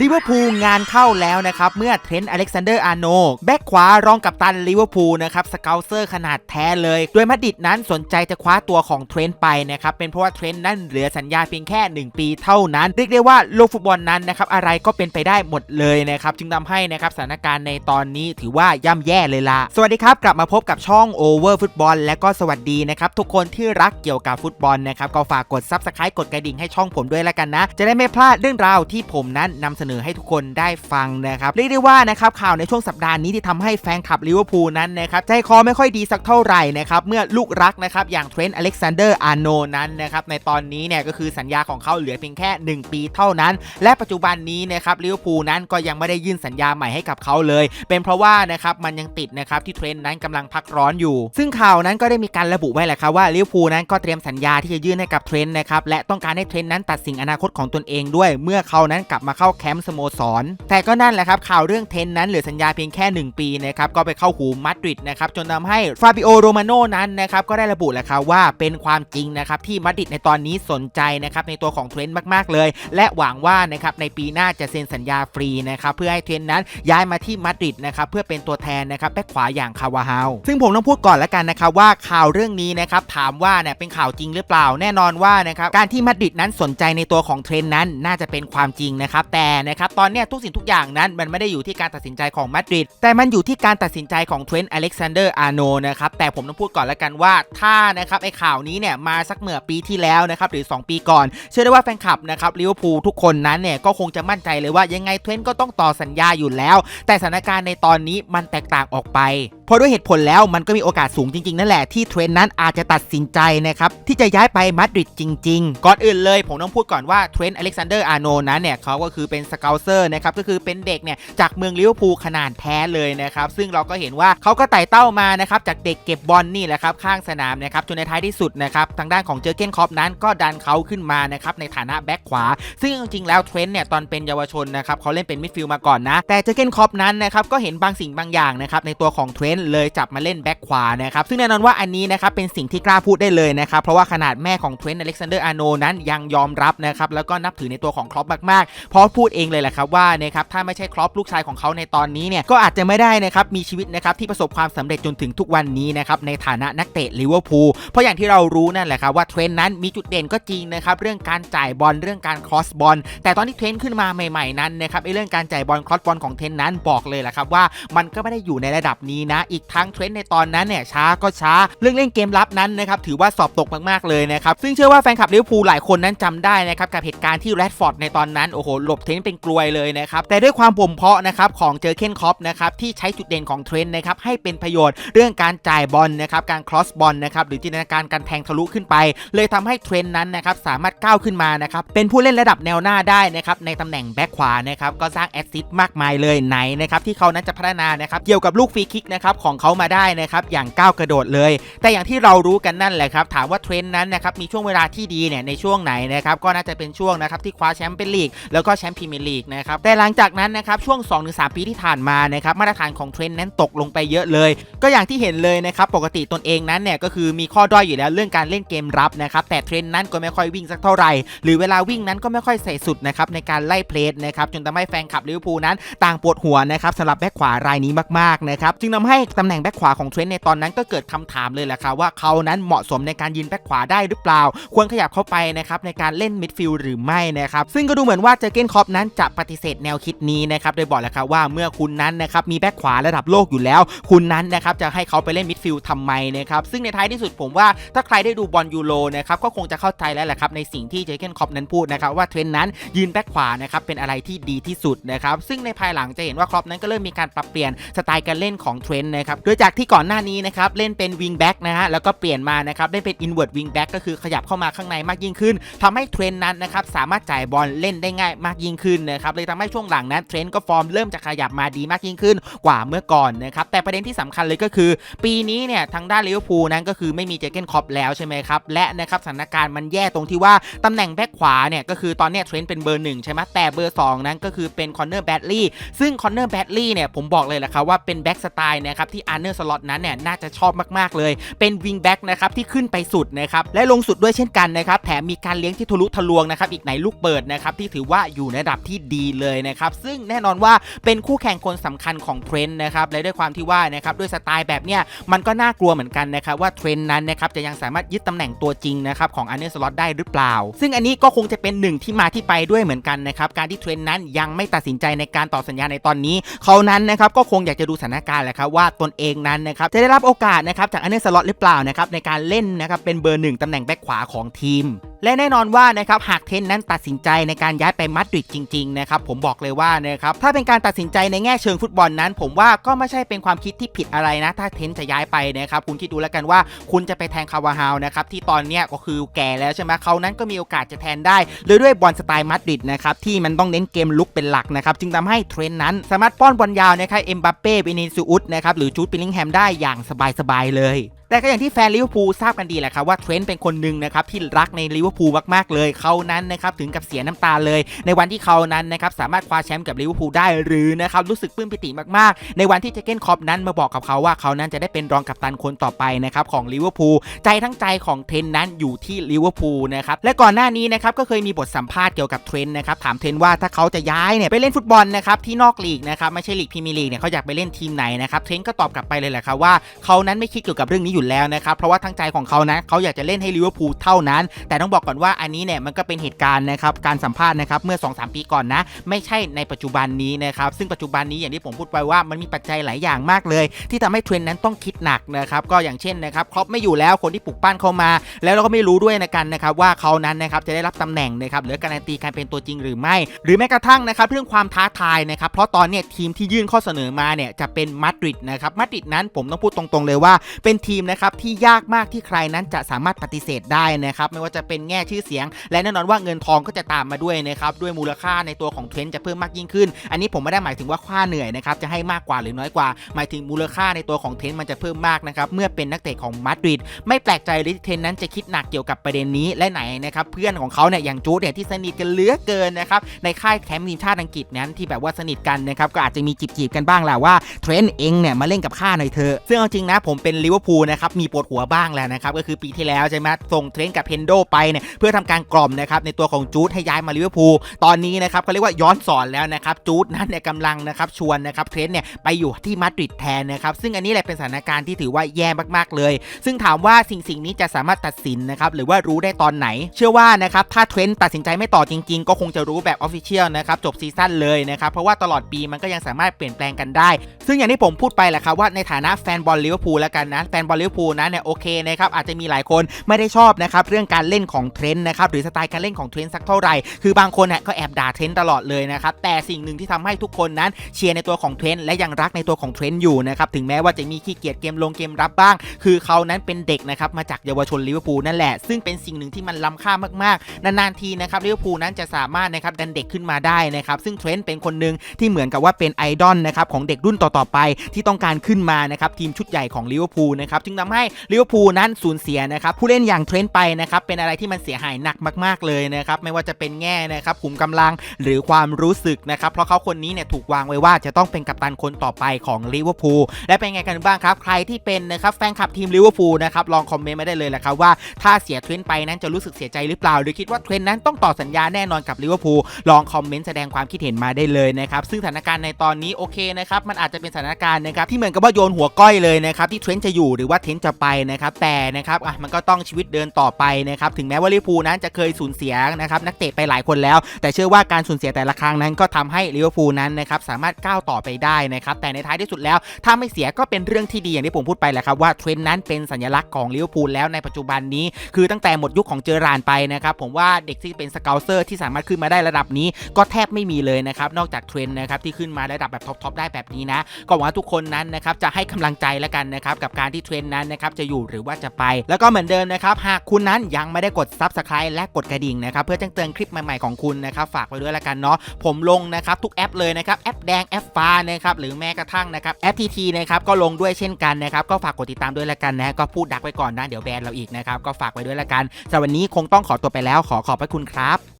ลิเวอร์พูลงานเข้าแล้วนะครับ เมื่อเทรนต์อเล็กซานเดอร์อาร์โนแบ็กขวารองกับตันลิเวอร์พูลนะครับสเกลเซอร์ขนาดแท้เลย โดยมาดิดนั้นสนใจจะคว้าตัวของเทรนต์ไปนะครับ เป็นเพราะว่าเทรนต์นั้นเหลือสัญญาเพียงแค่ 1 ปีเท่านั้น เรียกได้ว่าโลกฟุตบอลนั้นนะครับอะไรก็เป็นไปได้หมดเลยนะครับ จึงทำให้นะครับสถานการณ์ในตอนนี้ถือว่าย่ำแย่เลยล่ะสวัสดีครับกลับมาพบกับช่องโอเวอร์ฟุตบอลและก็สวัสดีนะครับทุกคนที่รักเกี่ยวกับฟุตบอลนะครับก็ฝากกดซับสไครต์กดกระดิ่งให้ช่องผมด้วยละกันนะจะได้ไม่พลาดเรื่องราวที่ผมนั้นนำเสนอให้ทุกคนได้ฟังนะครับเรียกได้ว่านะครับข่าวในช่วงสัปดาห์นี้ที่ทำให้แฟนคลับลิเวอร์พูลนั้นนะครับใจคอไม่ค่อยดีสักเท่าไหร่นะครับเมื่อลูกรักนะครับอย่างเทรนต์อเล็กซานเดอร์อาร์โนนั้นนะครับในตอนนี้เนี่ยก็คือสัญญาของเขาเหลือเพียงแค่ 1 ปีเท่านั้น และปัจจุบันนี้นะครับลิเวอร์พูลนั้นก็ยังไม่ได้ยื่นสัญญาใหม่ให้กับเขาเลย เป็นเพราะว่านะครับมันยังติดนะครับที่เทรนต์นั้นกำลังพักร้อนอยู่ ซึ่งข่าวนั้นก็ได้มีการระบุไว้แหละครับว่าลิเวอร์พูลนั้นก็เตรียมสัญญาที่จะยื่นให้กับเทรนต์นะครับและต้องการให้เทรนต์นั้นตัดสินอนาคตของตนเองด้วย เมื่อเขานั้นกลับมาเข้าแคมป์สโมสร แต่ก็นั่นแหละครับข่าวเรื่องเทรนต์นั้นเหลือสัญญาเพียงแค่ 1 ปีนะครับก็ไปเข้าหูมาดริดนะครับจนทำให้ฟาบิโอโรมาโนนั้นนะครับก็ได้ระบุแหละครับว่าเป็นความจริงนะครับที่มาดริดในตอนนี้สนใจนะครับในตัวของเทรนต์มากๆเลย และหวังว่านะครับในปีหน้าจะเซ็นสัญญาฟรีนะครับเพื่อให้เทรนต์นั้นย้ายมาที่มาดริดนะครับเพื่อเป็นตัวแทนนะครับแบ็คขวาอย่างคาวาฮาวซึ่งผมต้องพูดก่อนแล้วกันนะครับว่าข่าวเรื่องนี้นะครับถามว่าเนี่ยเป็นข่าวจริงหรือเปล่าแน่นอนว่านะครับการที่มาดริดนั้นสนใจในตัวของเทรนนั้นน่าจะเป็นความจริงนะครับแต่นะครับตอนเนี้ยทุกสิ่งทุกอย่างนั้นมันไม่ได้อยู่ที่การตัดสินใจของมาดริดแต่มันอยู่ที่การตัดสินใจของเทรนต์อเล็กซานเดอร์อาร์โนนะครับแต่ผมต้องพูดก่อนแล้วกันว่าถ้านะครับไอ้ข่าวนี้เนี่ยมาสักเมื่อปีที่แล้วนะครับหรือ 2 ปีก่อน เชื่อได้ว่าแฟนคลับนะครับลิเวอร์พูลทุกคนนั้นเนี่ยก็คงจะมั่นใจเลยว่ายังไงเทรนต์ก็ต้องต่อสัญญาอยู่แล้ว แต่สถานการณ์ในตอนนี้มันแตกต่างออกไปเพราะด้วยเหตุผลแล้วมันก็มีโอกาสสูงจริงๆ นั่นแหละที่เทรนต์นั้นอาจจะตัดสินใจนะครับที่จะย้ายไปมาดริดจริง ๆ ก่อนอื่นเลยผมต้องพูดก่อนว่าเทรนต์อเล็กซานเดอร์อาร์โนนั้นเนี่ยเขาก็คือเป็นสเกลเซอร์นะครับก็คือเป็นเด็กเนี่ยจากเมืองลิเวอร์พูลขนาดแท้เลยนะครับซึ่งเราก็เห็นว่าเขาก็ไต่เต้ามานะครับจากเด็กเก็บบอลนี่แหละครับข้างสนามนะครับจนในท้ายที่สุดนะครับทางด้านของเจอเกนคอปนั้นก็ดันเขาขึ้นมานะครับในฐานะแบ็คขวา ซึ่งจริงๆแล้วเทรนต์เนี่ยตอนเป็นเยาวชนนะครับเขาเล่นเป็นมิดฟิลด์มาก่อนนะแต่เจอเกนคอปนั้นนะครับก็เห็นบางสิ่งบางอย่างนะครับในตัวของเทรนต์เลยจับมาเล่นแบ็คขวานะครับซึ่งแน่นอนว่าอันนี้นะครับเป็นสิ่งที่กล้าพูดได้เลยนะครับเพราะว่าขนาดแม่ของเทรนต์อเล็กซานเดอร์อาร์โนนั้นยังยอมรับนะครับแล้วก็นับถือในตัวของครอปมากๆเพราะพูดเองเลยแหละครับว่านะครับถ้าไม่ใช่ครอปลูกชายของเขาในตอนนี้เนี่ยก็อาจจะไม่ได้นะครับมีชีวิตนะครับที่ประสบความสำเร็จจนถึงทุกวันนี้นะครับในฐานะนักเตะลิเวอร์พูลเพราะอย่างที่เรารู้นั่นแหละครับว่าเทรนต์นั้นมีจุดเด่นก็จริงนะครับเรื่องการจ่ายบอลเรื่องการครอสบอลแต่ตอนที่เทรนต์ขึ้นมาใหม่ๆนั้นนะครับไอ้เรื่องการจ่ายบอลครอสบอลของเทรนต์นั้นบอกเลยแหละครับว่ามันก็ไม่ได้อยู่ในระดับนี้นะอีกทั้งเทรนต์ในตอนนั้นเนี่ยช้าก็ช้า เรื่องเล่นเกมรับนั้นนะครับถือว่าสอบตกมากๆเลยนะครับซึ่งเชื่อว่าแฟนคลับลิเวอร์พูลหลายคนนั้นจำได้นะครับกับเหตุการณ์ที่แรดฟอร์ดในตอนนั้นโอ้โหหลบเทรนต์เป็นกลวยเลยนะครับแต่ด้วยความบ่มเพาะนะครับของเจอเคนคอปนะครับที่ใช้จุดเด่นของเทรนต์นะครับให้เป็นประโยชน์เรื่องการจ่ายบอลนะครับการครอสบอลนะครับหรือจินตนาการการแทงทะลุขึ้นไป เลยทำให้เทรนต์นั้นนะครับสามารถก้าวขึ้นมานะครับเป็นผู้เล่นระดับแนวหน้าได้นะครับในตำแหน่งแบ็คขวานะครับก็สร้างแอสซิสต์มากมายเลยไหนนะครับที่เขานั้นจะพัฒนานะครับเกี่ยวกับลูกฟรีคิกนะครับของเขามาได้นะครับอย่างก้าวกระโดดเลย แต่อย่างที่เรารู้กันนั่นแหละครับถามว่าเทรนด์นั้นนะครับมีช่วงเวลาที่ดีเนี่ยในช่วงไหนนะครับก็น่าจะเป็นช่วงนะครับที่คว้าแชมป์เป็นลีกแล้วก็แชมป์พรีเมียร์ลีกนะครับแต่หลังจากนั้นนะครับช่วง 2-3 ปีที่ผ่านมานะครับมาตรฐานของเทรนด์นั้นตกลงไปเยอะเลย ก็อย่างที่เห็นเลยนะครับปกติตนเองนั้นเนี่ยก็คือมีข้อด้อยอยู่แล้วเรื่องการเล่นเกมรับนะครับแต่เทรนด์นั้นก็ไม่ค่อยวิ่งสักเท่าไหร่หรือเวลาวิ่งนั้นก็ไม่ค่อยใส่สุดนะครับในการไล่เพลสนะครับจนทำให้แฟนคลับลิเวอร์พูลนั้น ต่างปวดหัวนะครับสำหรับแบ็คขวารายนี้มากๆนะครับจึงทำให้ตำแหน่งแบ็คขวาของเทรนต์ในตอนนั้นก็เกิดคำถามเลยแหละครับว่าเขานั้นเหมาะสมในการยืนแบ็คขวาได้หรือเปล่า ควรขยับเข้าไปนะครับในการเล่นมิดฟิลด์หรือไม่นะครับซึ่งก็ดูเหมือนว่าเจอเกนคอปนั้นจะปฏิเสธแนวคิดนี้นะครับโดยบอกแหละครับว่าเมื่อคุณนั้นนะครับมีแบ็คขวาระดับโลกอยู่แล้ว คุณนั้นนะครับจะให้เขาไปเล่นมิดฟิลด์ทำไมนะครับซึ่งในท้ายที่สุดผมว่าถ้าใครได้ดูบอลยูโรนะครับก็คงจะเข้าใจแล้วแหละครับในสิ่งที่เจเกนคอปนั้นพูดนะครับว่าเทรนต์นั้นยืนแบ็คขวานะครับเป็นอะไรที่ดีที่สุดนะครับซึ่งในภายหลังจะเห็นว่าครอปนั้นก็เริ่มมีการปรับเปลี่ยนสไตล์การเล่นของเทรนนะครับโดยจากที่ก่อนหน้านี้นะครับเล่นเป็นวิงแบ็กนะฮะแล้วก็เปลี่ยนมานะครับเล่นเป็นอินเวอร์ดวิงแบ็กก็คือขยับเข้ามาข้างในมากยิ่งขึ้นทำให้เทรนต์นั้นนะครับสามารถจ่ายบอลเล่นได้ง่ายมากยิ่งขึ้นนะครับเลยทำให้ช่วงหลังนั้นเทรนต์ก็ฟอร์มเริ่มจะขยับมาดีมากยิ่งขึ้นกว่าเมื่อก่อนนะครับแต่ประเด็นที่สำคัญเลยก็คือ ปีนี้เนี่ยทางด้านลิเวอร์พูลนั้นก็คือไม่มีเจเกนคอปแล้วใช่ไหมครับและนะครับสถานการณ์มันแย่ตรงที่ว่าตำแหน่งแบ็คขวาเนี่ยก็คือตอนนี้เทรนต์เป็นเบอร์หนึ่งใช่ไหมแต่เบอร์สองนั้นก็คือเป็นคอนเนอร์แบดลี่ซึ่งคอนเนอร์แบดลี่เนี่ยผมบอกเลยแหละครับว่าเป็นแบ็กสไตล์นะครับนะครับที่อาร์เนอร์สล็อตนั้นเนี่ยน่าจะชอบมากๆเลย เป็นวิงแบ็กนะครับที่ขึ้นไปสุดนะครับและลงสุดด้วยเช่นกันนะครับแถมมีการเลี้ยงที่ทะลุทะลวงนะครับอีกไหนลูกเปิดนะครับที่ถือว่าอยู่ในระดับที่ดีเลยนะครับซึ่งแน่นอนว่าเป็นคู่แข่งคนสำคัญของเทรนด์นะครับและด้วยความที่ว่านะครับด้วยสไตล์แบบเนี้ยมันก็น่ากลัวเหมือนกันนะครับว่าเทรนด์นั้นนะครับจะยังสามารถยึดตำแหน่งตัวจริงนะครับของอาร์เนอร์สล็อตได้หรือเปล่า ซึ่งอันนี้ก็คงจะเป็นหนึ่งที่มาที่ไปด้วยเหมือนกันนะครับการที่เทรนด์นั้นยังไม่ตัดสินใจในการต่อสัญญาในตอนนี้ เขานั้นนะครับก็คงอยากจะดูสถานการณ์แหละครับว่าตนเองนั้นนะครับจะได้รับโอกาสนะครับจากอันเนอร์สล็อตหรือเปล่านะครับในการเล่นนะครับเป็นเบอร์หนึ่งตำแหน่งแบ็คขวาของทีม และแน่นอนว่านะครับหากเทนนั้นตัดสินใจในการย้ายไปมาดริดจริงๆนะครับผมบอกเลยว่านะครับถ้าเป็นการตัดสินใจในแง่เชิงฟุตบอลนั้น ผมว่าก็ไม่ใช่เป็นความคิดที่ผิดอะไรนะ ถ้าเทนจะย้ายไปนะครับคุณคิดดูแล้วกันว่าคุณจะไปแทนคาวาฮาวนะครับที่ตอนเนี้ยก็คือแก่แล้วใช่ไหมเขานั้นก็มีโอกาสจะแทนได้โดยด้วยบอลสไตล์มาดริดนะครับที่มันต้องเน้นเกมลุกเป็นหลักนะครับจึงทำให้เทรนนั้นสามารถป้อนบอลยาวนะครับเอ็มบัปเป้เบนิซูอุสนะครับหรือจูดปิลลิงแฮมได้อย่างสบายๆเลย แต่ก็อย่างที่แฟนลิเวอร์พูลทราบกันดีแหละครับว่าเทรนต์เป็นคนหนึ่งนะครับที่รักในลิเวอร์พูลมากๆเลยเขานั้นนะครับถึงกับเสียน้ำตาเลย ในวันที่เขานั้นนะครับสามารถคว้าแชมป์กับลิเวอร์พูลได้หรือนะครับรู้สึกปลื้มปิติมากๆ ในวันที่เจเกนคอปนั้นมาบอกกับเขาว่าเขานั้นจะได้เป็นรองกัปตันคนต่อไปนะครับของลิเวอร์พูลใจทั้งใจของเทรนต์นั้นอยู่ที่ลิเวอร์พูลนะครับและก่อนหน้านี้นะครับก็เคยมีบทสัมภาษณ์เกี่ยวกับเทรนต์นะครับถามเทรนต์ว่าถ้าเขาจะย้ายเนี่ยไปเล่นฟุตบอลนะครับที่นอกลีกนะครับไม่ใช่ลีกพรีเมียร์ลีกเนี่ยเขาอยากไปเล่นทีมไหนนะครับเทรนต์ก็ตอบกลับไปเลยแหละครับว่าเขานั้นไม่คิดเกี่ยวกับเรื่องนี้อยู่แล้วนะครับเพราะว่าทั้งใจของเขานะเขาอยากจะเล่นให้ลิเวอร์พูลเท่านั้น แต่ต้องบอกก่อนว่าอันนี้เนี่ยมันก็เป็นเหตุการณ์นะครับการสัมภาษณ์นะครับเมื่อ 2-3 ปีก่อนนะ ไม่ใช่ในปัจจุบันนี้นะครับซึ่งปัจจุบันนี้อย่างที่ผมพูดไปว่ามันมีปัจจัยหลายอย่างมากเลย ที่ทำให้เทรนด์นั้นต้องคิดหนักนะครับก็อย่างเช่นนะครับครอปไม่อยู่แล้วคนที่ปลุกปั้นเข้ามา แล้วเราก็ไม่รู้ด้วยนะกันนะครับว่าเขานั้นนะครับจะได้รับตำแหน่งนะครับหรือการันตีการเป็นตัวจริงหรือไม่ หรือแม้กระทั่งนะครับเรื่องความท้าทายนะครับเพราะตอนเนี้ยทีมที่ยื่นข้อเสนอมาเนี่ยจะเป็นมาดริดนะครับมาดริดนั้นผมต้องพูดตรงๆเลยว่าเป็นทีมนะครับที่ยากมากที่ใครนั้นจะสามารถปฏิเสธได้นะครับไม่ว่าจะเป็นแง่ชื่อเสียง และแน่นอนว่าเงินทองก็จะตามมาด้วยนะครับด้วยมูลค่าในตัวของเทรนต์จะเพิ่มมากยิ่งขึ้น อันนี้ผมไม่ได้หมายถึงว่าค่าเหนื่อยนะครับจะให้มากกว่าหรือน้อยกว่า หมายถึงมูลค่าในตัวของเทรนต์มันจะเพิ่มมากนะครับเมื่อเป็นนักเตะของมาดริดไม่แปลกใจเลยที่เทรนต์นั้นจะคิดหนักเกี่ยวกับประเด็นนี้และไหนนะครับเพื่อนของเขาเนี่ยอย่างจูดเนี่ยที่สนิทกันเหลือเกินนะครับในค่ายแคมป์ทีมชาติอังกฤษนั้นที่แบบว่าสนิทกันนะครับก็อาจจะมีจีบๆกันบ้างแหละว่าเทรนต์เองเนี่ยมาเล่นกับข้าหน่อยเถอะซึ่งเอาจริงนะผมเป็นลิเวอร์พูลนะครับมีปวดหัวบ้างแล้วนะครับก็คือปีที่แล้วใช่ไหมส่งเทรนต์กับเพนโดไปเนี่ยเพื่อทำการกล่อมนะครับในตัวของจูดให้ย้ายมาลิเวอร์พูลตอนนี้นะครับเขาเรียกว่าย้อนสอนแล้วนะครับจูดนั้นเนี่ยกำลังนะครับชวนนะครับเทรนต์เนี่ยไปอยู่ที่มาดริดแทนนะครับซึ่งอันนี้แหละเป็นสถานการณ์ที่ถือว่าแย่มากๆเลย ซึ่งถามว่าสิ่งสิ่งนี้จะสามารถตัดสินนะครับหรือว่ารู้ได้ตอนไหน เชื่อว่านะครับถ้าเทรนต์ตัดสินใจไม่ต่อจริง ๆ ก็คงจะรู้แบบออฟฟิเชียลนะครับจบซีซั่นเลยนะครับเพราะว่าตลอดปีมันก็ยังสามารถเปลี่ยนแปลงกันได้ ซึ่งอย่างที่ผมพูดไปแหละครับว่าในฐานะแฟนบอลลิเวอร์พูลแล้วกันนะแฟนบอลลิเวอร์พูลนะเนี่ยโอเคนะครับอาจจะมีหลายคนไม่ได้ชอบนะครับเรื่องการเล่นของเทรนต์นะครับหรือสไตล์การเล่นของเทรนต์สักเท่าไหร่คือบางคนเนี่ยก็แอบด่าเทรนต์ตลอดเลยนะครับแต่สิ่งหนึ่งที่ทำให้ทุกคนนั้นเชียร์ในตัวของเทรนต์และยังรักในตัวของเทรนต์อยู่นะครับถึงแม้ว่าจะมีขี้เกียจเกมลงเกมรับบ้าง คือเขานั้นเป็นเด็กนะครับมาจากเยาวชนลิเวอร์พูลนั่นแหละซึ่งเป็นสิ่งหนึ่งที่มันล้ำค่ามากๆนานๆทีนะครับลิเวอร์พูลนั้นจะสามารถนะครับดันเด็กขึ้นมาได้นะครับซึ่งเทรนต์เป็นคนหนึ่งที่เหมือนกับว่าเป็นไอดอลนะครับของเด็กรุ่นต่อๆไปที่ต้องการขึ้นมานะครับทีมชุดใหญ่ของลิเวอร์พูลนะครับจึงทำให้ลิเวอร์พูลนั้นสูญเสียนะครับผู้เล่นอย่างเทรนต์ไปนะครับเป็นอะไรที่มันเสียหายหนักมาก ๆเลยนะครับไม่ว่าจะเป็นแง่นะครับขุมกำลังหรือความรู้สึกนะครับเพราะเขาคนนี้เนี่ยถูกวางไว้ว่าจะต้องเป็นกัปตันคนต่อไปของลิเวอร์พูลและเป็นไงกันบ้างครับ ใครที่เป็นนะครับแฟนคลับทีมลิเวอร์พูลนะครับลองคอมเมนต์มาได้เลยแหละครับว่าถ้าเสียเทรนต์ไปนั้นจะรู้สึกเสียใจหรือเปล่า หรือคิดว่าเทรนต์นั้นต้องต่อสัญญาแน่นอนกับลิเวอร์พูลลองคอมเมนต์แสดงความคิดเห็นมาได้เลยนะครับซึ่งสถานการณ์ในตอนนี้โอเคนะครับมันอาจจะเป็นสถานการณ์นะครับที่เหมือนกับว่าโยนหัวก้อยเลยนะครับที่เทรนต์จะอยู่หรือว่าเทรนจะไปนะครับแต่นะครับอะมันก็ต้องชีวิตเดินต่อไปนะครับถึงแม้ว่าลิเวอร์พูลนั้นจะเคยสูญเสียนะครับนักเตะไปหลายคนแล้ว แต่เชื่อว่าการสูญเสียแต่ละครั้งนั้นก็ทำให้ลิเวอร์พูลนั้นนะครับสามารถก้าวต่อไปได้นะครับแต่ในท้ายที่สุดแล้ว ถ้าไม่เสียก็เป็นเรื่องที่ดีอย่างที่ผมพูดไปแหละครับว่าเทรนต์นั้นเป็นสัญลักษณ์ของลิเวอร์พูลแล้วในปัจจุบันนี้ คือตั้งแต่หมดยุคของเจอรานไปนะครับผมว่าเด็กที่เป็นสเกลเซอร์ที่สามารถขึ้นมาได้ระดับนี้ ก็แทบไม่มีเลยนะครับนอกจากเทรนต์นะครับที่ขึ้นมาระดับแบบท็อปๆได้แบบนี้นะก็หวังว่าทุกคนนั้นนะครับจะให้กำลังใจแล้วกันนะครับกับการที่เทรนต์นั้นนะครับจะอยู่หรือว่าจะไป แล้วก็เหมือนเดิมนะครับหากคุณนั้นยังไม่ได้กด Subscribe และกดกระดิ่งนะครับเพื่อแจ้งเตือนคลิปใหม่ๆของคุณนะครับฝากไว้ด้วยละกันเนาะผมลงนะครับทุกแอปเลยนะครับแอปแดงแอปฟ้านะครับหรือแม้กระทั่งนะครับแอปทีทีนะครับก็ลงด้วยเช่นกันนะครับก็ฝากกดติดตามด้วยละกันนะก็พูดดักไว้ก่อนนะเดี๋ยวแบนเราอีกนะครับก็ฝากไว้ด้วยละกันสำหรับวันนี้คงต้องขอตัวไปแล้วขอขอบพระคุณครับ